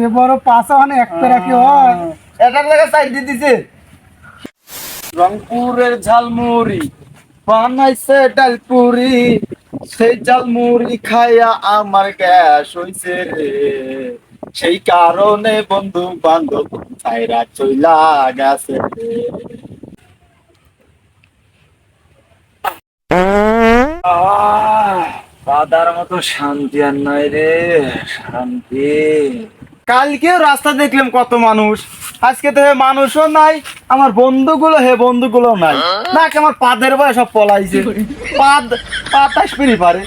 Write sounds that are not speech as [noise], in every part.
যে বড় মানে এক পেরা কি হয়। এটার জায়গায় সাইড দিয়ে দিছে। রংপুরের ঝালমুড়ি বানাইছে ডালপুরি। সেই ঝালমুড়ি খাইয়া আমার গ্যাস হইছে রে। সেই কারণে বন্ধু বান্ধব ছাইরা চইলা গেছে রে। আহ, বাদার মতো শান্তি আর নাই রে শান্তি। কালকেও রাস্তা দেখলাম কত মানুষ। আজকে তো হে মানুষও নাই আমার বন্ধুগুলো হে বন্ধুগুলো নাই। না আমার পাদের বয় সব পলাইছে। পাদ পাতাস পেরি পারে।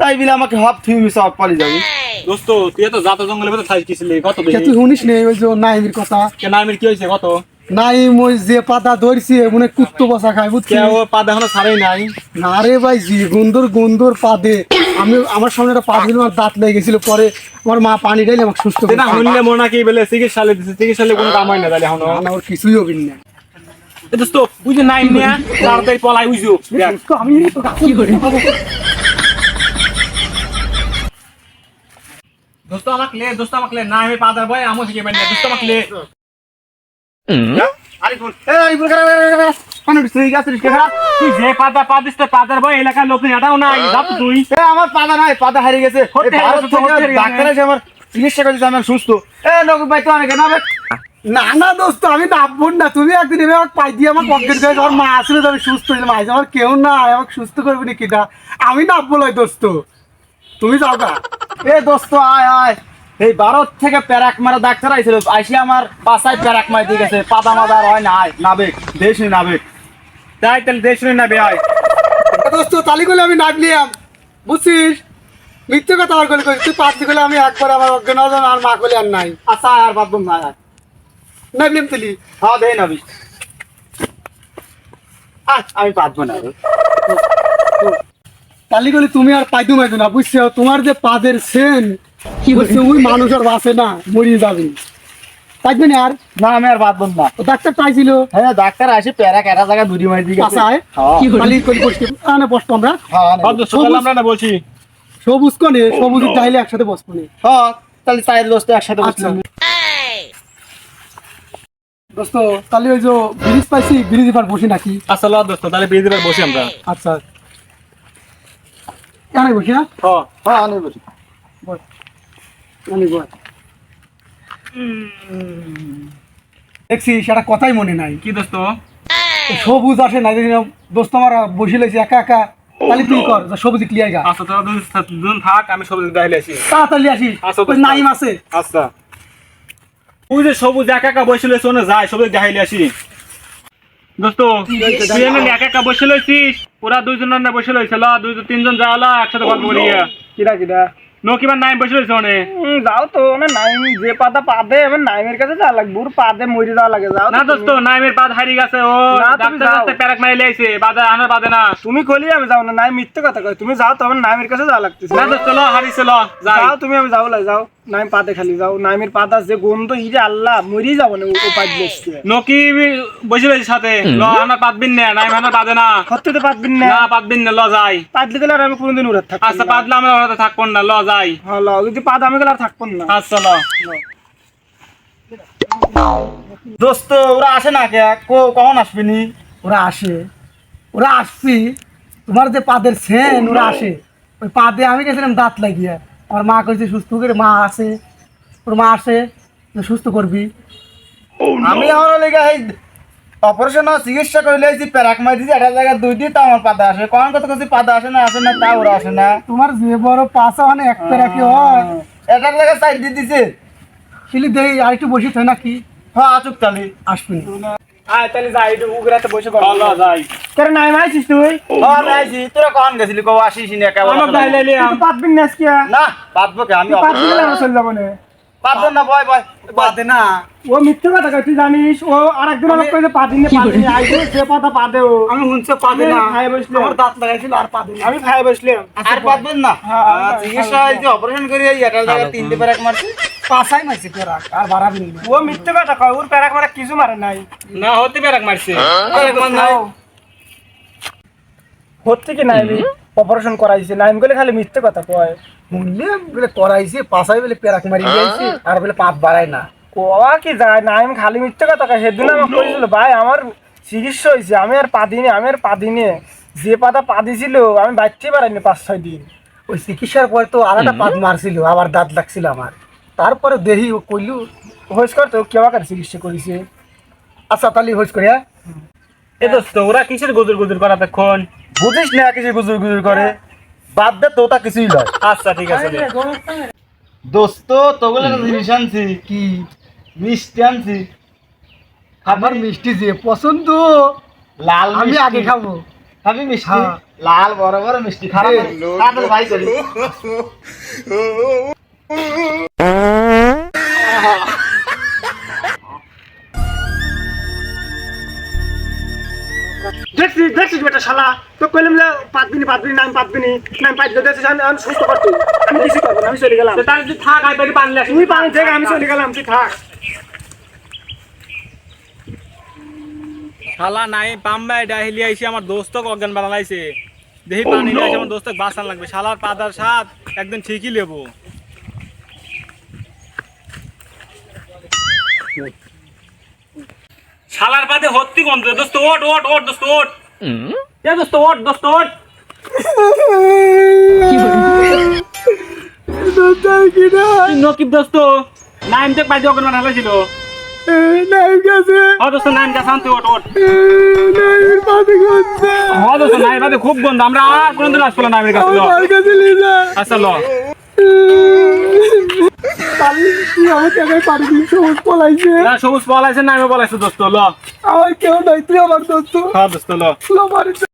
তাই বলে আমাকে হপ থুই সব পালি যাবি। দোস্ত তুই তো জাত জঙ্গলের ভিতরে থাকছিলি কত কে তুই শুনিস নে ওই যে নাইমির কথা? কে নামের কি হয়েছে? কত? নাইম ওই যে পাতা ধরছি মনে কুত্তু বসা খায় বুঝছিস? কে ও পা দেখানো ছাড়াই নাই? না রে ভাই জি গুন্দর গুন্দর পাদে। আমি আমার সামনে একটা পা দিল আমার দাঁত লেগে গেছিল পরে আমার মা পানি ঢেলে আমাকে সুস্থ না শুনলে মনে কি বলে চিকিৎসালে দিছে চিকিৎসালে কোনো কাম হয় না তাহলে এখন। না, কিছুই হবে না। দোস্ত বুঝে নাই নিয়া তাড়াতাড়ি পলাই বুঝো। আমি তো কি করি। দোস্ত আমাকে লে দোস্ত আমাকে লে। না আমি পাদার বয় আমো থেকে দোস্ত আমাকে লে। আরিফুল। এ তুই যে পাদিস তো পাদার বয় এলাকার লোক এটাও নাই তুই। আমার পাতা নাই পাতা হারিয়ে গেছে। ডাক্তার। এসে আমার চিকিৎসা করেছে আমি সুস্থ। এ নকুল ভাই তো অনেক না না না দোস্ত আমি নামবো না তুমি একদিন আমাকে পাই দিয়ে আমার পকেট করে আমার মা আসলে আমি সুস্থ হইলাম আজ আমার কেউ না আমাকে সুস্থ করবি না? কিটা আমি নামবো লয় দোস্ত। তুমি যাও গা। এ দোস্ত আয় আয়। এই ভারত থেকে প্যারাক মারা ডাক্তার আইছিল আইসি আমার পাশায় প্যারাক মারি দিয়ে গেছে। পাতা মাদা হয় না আয় নাবেক দেশ নাবেক। তাই তাহলে দেশ না বেয়াই। দোস্ত তালি করলে আমি নাক নাচলিয়াম বুঝছিস? মিথ্যে কথা আর করলে তুই পাঁচ করলে আমি একবার আমার অজ্ঞান হলাম, আর মা করলে আর নাই। আচ্ছা আর বাদবম না আয় নাচলিয়াম তুলি হ্যাঁ দেই নাবি আমি পারব না তালি করলে তুমি আর পাইতু মাইতো না বুঝছ? তোমার যে পাদের সেন বুঝছ? ওই মানুষ আর বাঁচে না মরিয়ে যাবে। পাইবে আর? না আমি আর বাদবম না। ও ডাক্তার পাইছিল হ্যাঁ ডাক্তার আসি প্যারাক একটা জায়গা দূরি মারি দিয়ে গেছে পাশায় হ্যাঁ। তালি বসতে আনে বসতো আমরা। হ্যাঁ নে। কত সকাল আমরা না বলছি। সবুজ কনে সবুজ চাইলে একসাথে বসবো নে। হ্যাঁ তাহলে চায়ের দোস্ত একসাথে আচ্ছা। দোস্ত তাহলে ওই যে ব্রিজ পাইছি ব্রিজ এবার বসি নাকি? আচ্ছা ল দোস্ত তাহলে বসি আমরা। আচ্ছা। কেন বসি হ্যাঁ? হ্যাঁ। হ্যাঁ আমি বসি। বস। আমি বস। দেখছি সেটা কথাই মনে নাই। কি দোস্ত? সবুজ আসে না। দোস্ত আমার বসে লেছি একা একা। তাহলে তুই কর যা সবুজ ক্লিয়ার গা। আচ্ছা তোরা দুজন থাক আমি সবুজ আসি। তাড়াতাড়ি আসিস আচ্ছা, ওই দোস্ত। নাইম আছে। আচ্ছা। যে সবুজ একা একা বসে লইছ না যাই সবুজ দেখাইলে আসি। দোস্ত তুই এমনি একা একা বসে লইছিস ওরা দুইজন না বসে লইছে ল দুই তিনজন যাওয়ালা একসাথে গল্প করি। কিরা কিরা নকিবার নাই বসে রয়েছে অনে যাও তো মানে নাইম যে পাতা পাদে এবার নাইমের কাছে যা লাগবে ওর পাদে মরি যাওয়া লাগে যাও না দোস্ত। নাইমের পাদ হারিয়ে গেছে ও ডাক্তার। কাছে প্যারাক মারি লাইছে বাদে আনার বাদে না। তুমি কলি আমি যাও না নাই মিথ্যে কথা কয় তুমি যাও তো আমার নাইমের কাছে যা লাগতেছে। না দোস্ত ল হারিছে ল যাও তুমি আমি যাও লাই যাও। নাইম পাতে খালি যাও নাইমের পাতা যে গন্ধ ইরে আল্লাহ মরি যাব না ও পাদ বসছে নকি বসে রয়েছে সাথে। ল পাতবিন না বাদে না। পাতবিন না। না পাতবিন না ল যাই। পাতলি গেলে আর আমি কোনোদিন থাকব আচ্ছা পাতলে আমরা ওরাতে থাকব না ল যাই। হ্যাঁ ল যদি পাত আমি গেলে আর থাকব না। আচ্ছা ল। দোস্ত ওরা আসে না কে? কো- কখন আসবি নি? ওরা আসে। ওরা আসছি। তোমার যে পাদের সেন ওরা আসে। ওই পাদে আমি গেছিলাম দাঁত লাগিয়ে। আমার মা করেছে সুস্থ করে মা আসে ওর মা আসে সুস্থ করবি। আমি আমার লেগে এই অপারেশন চিকিৎসা করে লাইছি প্যারাক মারি দিছি একটা জায়গা দুই দিয়ে তা আমার পাতা আসে। কোন কথা কছি পাতা আসে না আসে না তা ওরা আসে না। তোমার যে বড় পাশা মানে এক পেরা কি হয়। একটা জায়গা সাইড দিয়ে দিছে। শিলি দেই আর একটু বসে থাই নাকি? হ্যাঁ আসুক তালি আসবি না। আয় তাহলে যাই একটু উগরাতে বসে ল ল যাই। তোর নাইম আইছিস তুই? হ্যাঁ আইছি তোরা কখন গেছিলি? কো আসিস নি একেবারে আমার দাইলে তুই তো পাতবিন না আজকে। না পাতবো কে? আমি গেলে আমরা চলে যাব না পাতবো না ভয় ভয় পাদে না। ও মিথ্যে কথা কয় তুই জানিস? ও আরেকদিন অনেক কইছে পাদিন না পাদিন আইছে সে পাতা পাদে ও। আমি শুনছে পাদে না। খাই বসলাম। আমার দাঁত লাগাইছিল আর পাদে না। আমি খাই বসলাম। আর পাতবেন না? হ্যাঁ, চিকিৎসা হয়েছে অপারেশন করে এই একটা জায়গা তিনটে প্যারাক মারছি। পাশাই মারছে পেরা আর বাড়াবি না। ও মিথ্যে কথা কয় ওর প্যারাক মারা কিছু মারে নাই। না হতে প্যারাক মারছে। মার নাই। হচ্ছে কি নাইম অপারেশন করাইছে নাইম গেলে খালি মিথ্যে কথা কয়। শুনলে বলে করাইছে পাশায় বলে পেরাক মারি দিয়েছে আর বলে পাত বাড়ায় না। কোয়া কি যায় নাইম খালি মিথ্যে কথা কয় সেদিন আমাকে কইছিল ভাই আমার চিকিৎসা হয়েছে আমি আর পা দিনে আমি আর পা দিনে যে পাতা পা দিছিল আমি বাচ্চা পারাইনি পাঁচ ছয় দিন। ওই চিকিৎসার পরে তো আর একটা পাত মারছিল আবার দাঁত লাগছিল আমার। তারপরে দেহি ও কইলু হয়েছ কর তো কেউ আকার চিকিৎসা করেছে? আচ্ছা তাহলে হইস করে হ্যাঁ? এ দোস্ত ওরা কিসের গুজুর গুজুর করা তখন বুঝিস না কিছু গুজুর গুজুর করে। বাদ দে তোতা কিছুই নয় আচ্ছা ঠিক আছে। দোস্ত তোগুলো জিনিস আনছি কি মিষ্টি আনছি। আমার মিষ্টি যে পছন্দ লাল আমি আগে খাব। আমি মিষ্টি। হ্যাঁ। লাল বড় বড় মিষ্টি খারাপ। ভাই করি [laughs] দেখছিস দেখছিস বেটা শালা? তো কইলাম যে পাতবিনি পাতবিনি নাম পাতবিনি নাম দেখছিস আমি আমি সুস্থ করতে আমি কিছু করব আমি চলে গেলাম। তো তাহলে তুই থাক আই পানি তুই পানি থেকে আমি চলে গেলাম তুই থাক। শালা নাই পাম্বাই ডাহিলি আইছে আমার দোস্তক অজ্ঞান বানালাইছে। দেহি পানি নিয়ে আসে আমার দোস্তক বাঁচান লাগবে। শালার পাদার সাথ একদিন ঠিকই লেবো। শালার পাতে হত্তি গন্ধ দোস্ত ওট ওট ওট দোস্ত ওট এ দোস্ত ওট দোস্ত ওট নকিব দোস্ত নাইম নাইম গেছে হ নাইম ওট ওট নাইমের পাতে গেছে হ দোস্ত নাইম পাতে খুব গন্ধ। আমরা আর কোনদিন আসব না নাইমের কাছে ল। আমার কাছে লিজা আচ্ছা তাহলে কি সবুজ পলাইছে? না সবুজ নাইমে বলাইছে দোস্ত ল। আমার কেউ নাই তুই আমার দোস্ত। হ্যাঁ দোস্ত ল। লো মারিছে